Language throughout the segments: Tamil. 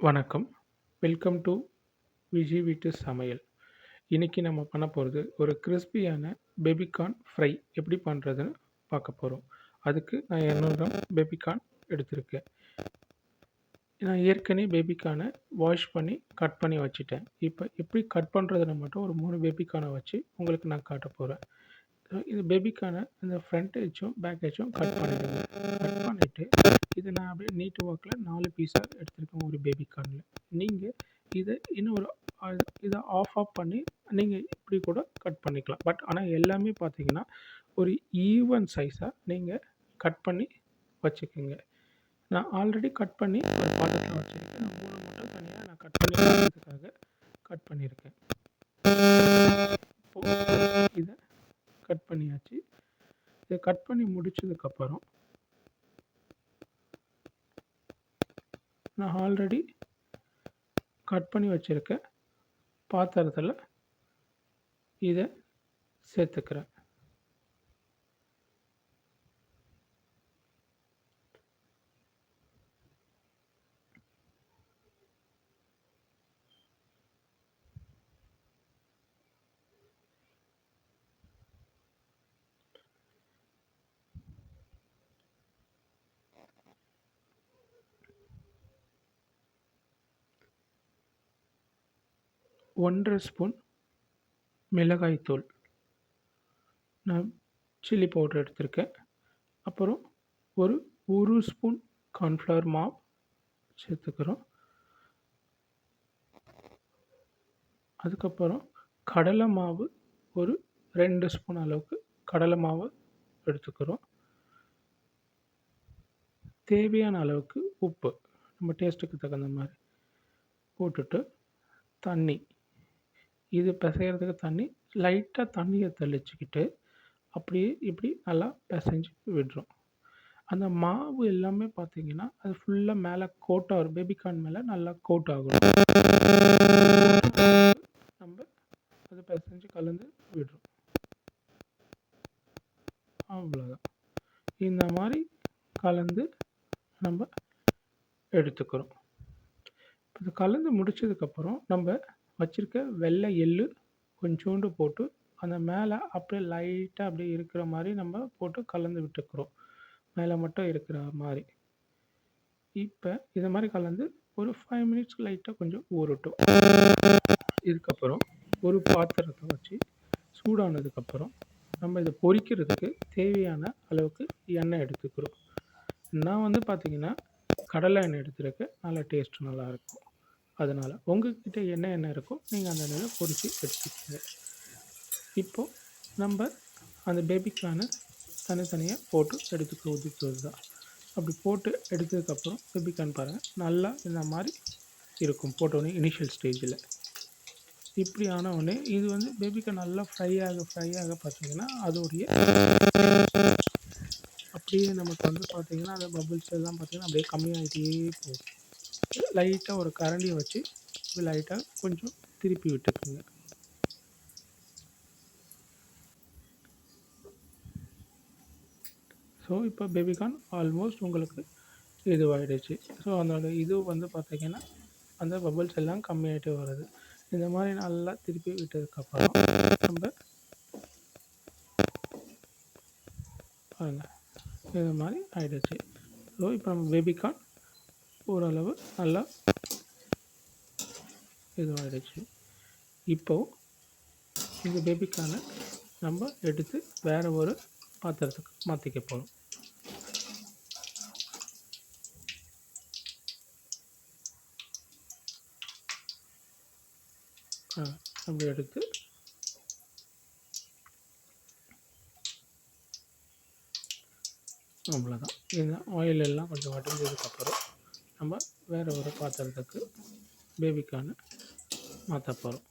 வணக்கம். வெல்கம் டூ விஜி வீட்டு சமையல். இன்றைக்கி நம்ம பண்ண போகிறது ஒரு கிறிஸ்பியான பேபிகார்ன் ஃப்ரை எப்படி பண்ணுறதுன்னு பார்க்க போகிறோம் அதுக்கு நான் 200 கிராம் பேபிகார்ன் எடுத்திருக்கேன். நான் ஏற்கனவே பேபிகார்னை வாஷ் பண்ணி, கட் பண்ணி வச்சுட்டேன். இப்போ எப்படி கட் பண்ணுறதுன்னு மட்டும் ஒரு மூணு பேபிகார்னை வச்சு உங்களுக்கு நான் காட்ட போகிறேன் இது பேபிக்கான இந்த ஃப்ரண்ட் எட்ஜும், பேக் எட்ஜும் கட் பண்ணிடுங்க. கட் போட்டு இதை நான் அப்படியே நீட் ஒர்க்கில் நாலு பீஸாக எடுத்துருக்கேன் ஒரு பேபி கார்னில் நீங்கள் இன்னும் ஒரு இதை ஆஃப் ஆஃப் பண்ணி நீங்கள் இப்படி கூட கட் பண்ணிக்கலாம். பட் ஆனால் எல்லாமே பார்த்தீங்கன்னா, ஒரு ஈவன் சைஸாக நீங்கள் கட் பண்ணி வச்சுக்கோங்க நான் ஆல்ரெடி கட் பண்ணி ஒரு பாத்திரத்தில் வச்சுருக்கேன் நான் மூணு மட்டும் தனியாக நான் கட் பண்ணி காட்டுறதுக்காக கட் பண்ணியிருக்கேன். இதை கட் பண்ணியாச்சு. இதை கட் பண்ணி முடிச்சதுக்கப்புறம் நான் ஆல்ரெடி கட் பண்ணி வச்சுருக்க பாத்திரத்தில் இதை சேர்த்துக்கிறேன். ஒன்றரை ஸ்பூன் மிளகாய்த்தூள் நான் சில்லி பவுடர் எடுத்திருக்கேன். அப்புறம் ஒரு ஒரு ஸ்பூன் கார்ன்ஃப்ளவர் மாவு சேர்த்துக்கிறோம். அதுக்கப்புறம் கடலை மாவு ஒரு ரெண்டு ஸ்பூன் அளவுக்கு கடலை மாவு எடுத்துக்கிறோம். தேவையான அளவுக்கு உப்பு. நம்ம டேஸ்ட்டுக்கு தகுந்த மாதிரி போட்டுட்டு, தண்ணி. இது பிசைகிறதுக்கு தண்ணி. லைட்டாக தண்ணியை தெளிச்சுக்கிட்டு, அப்படியே இப்படி நல்லா பிசைஞ்சு விடுறோம். அந்த மாவு எல்லாமே பார்த்தீங்கன்னா, அது ஃபுல்லாக மேலே கோட் ஆகும். பேபிகார்ன் மேலே நல்லா கோட் ஆகும் நம்ம அது பிசைஞ்சு கலந்து விடுறோம். அவ்வளோதான். இந்த மாதிரி கலந்து நம்ம எடுத்துக்கிறோம். இப்போ கலந்து முடிச்சதுக்கப்புறம், நம்ம வச்சிருக்க வெள்ளை எள்ளு கொஞ்சோண்டு போட்டு, அந்த மேலே அப்படியே லைட்டாக அப்படியே இருக்கிற மாதிரி நம்ம போட்டு கலந்து விட்டுக்கிறோம். மேலே மட்டும் இருக்கிற மாதிரி இப்போ இதை மாதிரி கலந்து ஒரு ஃபைவ் மினிட்ஸ் லைட்டாக கொஞ்சம் ஊறட்டும். இதுக்கப்புறம் ஒரு பாத்திரத்தை வச்சு சூடானதுக்கப்புறம், நம்ம இதை பொரிக்கிறதுக்கு தேவையான அளவுக்கு எண்ணெய் எடுத்துக்கிறோம். நான் வந்து பார்த்திங்கன்னா கடலை எண்ணெய் எடுத்துருக்கு நல்லா டேஸ்ட் நல்லாயிருக்கும். அதனால் உங்ககிட்ட என்ன என்ன இருக்கோ, நீங்கள் அந்த எண்ணெயில பொரிச்சு எடுத்துக்கோங்க இப்போது நம்ம அந்த பேபிக்கான தனித்தனியாக போட்டு எடுத்துக்க உதிக்கிறது தான். அப்படி போட்டு எடுத்ததுக்கப்புறம் பேபிக்கான் பாருங்கள் நல்லா இந்த மாதிரி இருக்கும். போட்டோடனே இனிஷியல் ஸ்டேஜில் இப்படி ஆனவுடனே இது வந்து பேபிகார்ன் நல்லா ஃப்ரை ஆக, ஃப்ரை ஆக பார்த்தீங்கன்னா, அதோடைய அப்படியே நமக்கு வந்து பார்த்தீங்கன்னா, அந்த பபுள்ஸ் எல்லாம் பார்த்தீங்கன்னா, அப்படியே கம்மியாயிட்டே போகும். லைட்டாக ஒரு கரண்டியை வச்சு, லைட்டாக கொஞ்சம் திருப்பி விட்டுக்குங்க. ஸோ, இப்போ பேபிகார்ன் ஆல்மோஸ்ட் உங்களுக்கு இதுவாகிடுச்சு ஸோ, அதோட இது வந்து பார்த்திங்கன்னா அந்த பபிள்ஸ் எல்லாம் கம்மியாகிட்டு வருது. இந்த மாதிரி நல்லா திருப்பி விட்டதுக்கப்புறம், நம்ம பாருங்கள் இது மாதிரி ஆகிடுச்சு ஸோ, இப்போ நம்ம பேபிகார்ன் ஓரளவு நல்லா இதுவாயிடுச்சு. இப்போ இந்த பேபிக்கான நம்ம எடுத்து வேறு ஒரு பாத்திரத்துக்கு மாற்றிக்க போகிறோம் நம்ம அப்படி எடுத்து அவ்வளோதான். இந்த ஆயில் எல்லாம் கொஞ்சம் வடிஞ்சதுக்கப்புறம், நம்ம வேறு ஒரு பாத்திரத்துக்கு பேபிக்கான மாத்தப் போகிறோம்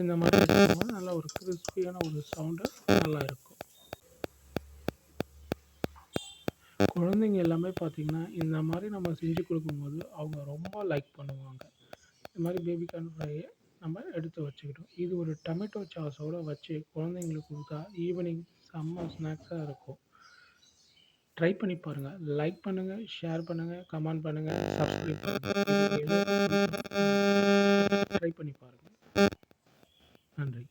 இந்த மாதிரி நல்லா ஒரு கிறிஸ்பியான ஒரு சவுண்டு நல்லா இருக்கும். குழந்தைங்க எல்லாமே பார்த்தீங்கன்னா, இந்த மாதிரி நம்ம செஞ்சு கொடுக்கும்போது அவங்க ரொம்ப லைக் பண்ணுவாங்க. இந்த மாதிரி பேபி கார்ன் ஃப்ரையை நம்ம எடுத்து வச்சுக்கிட்டோம். இது ஒரு டொமேட்டோ சாஸோட வச்சு குழந்தைங்களுக்கு கொடுத்தா ஈவினிங் செம்ம ஸ்நாக்ஸாக இருக்கும். ட்ரை பண்ணி பாருங்கள் லைக் பண்ணுங்கள் ஷேர் பண்ணுங்கள் கமெண்ட் பண்ணுங்கள் சப்ஸ்கிரைப் பண்ணுங்கள் ட்ரை பண்ணி பாருங்கள் நன்றி.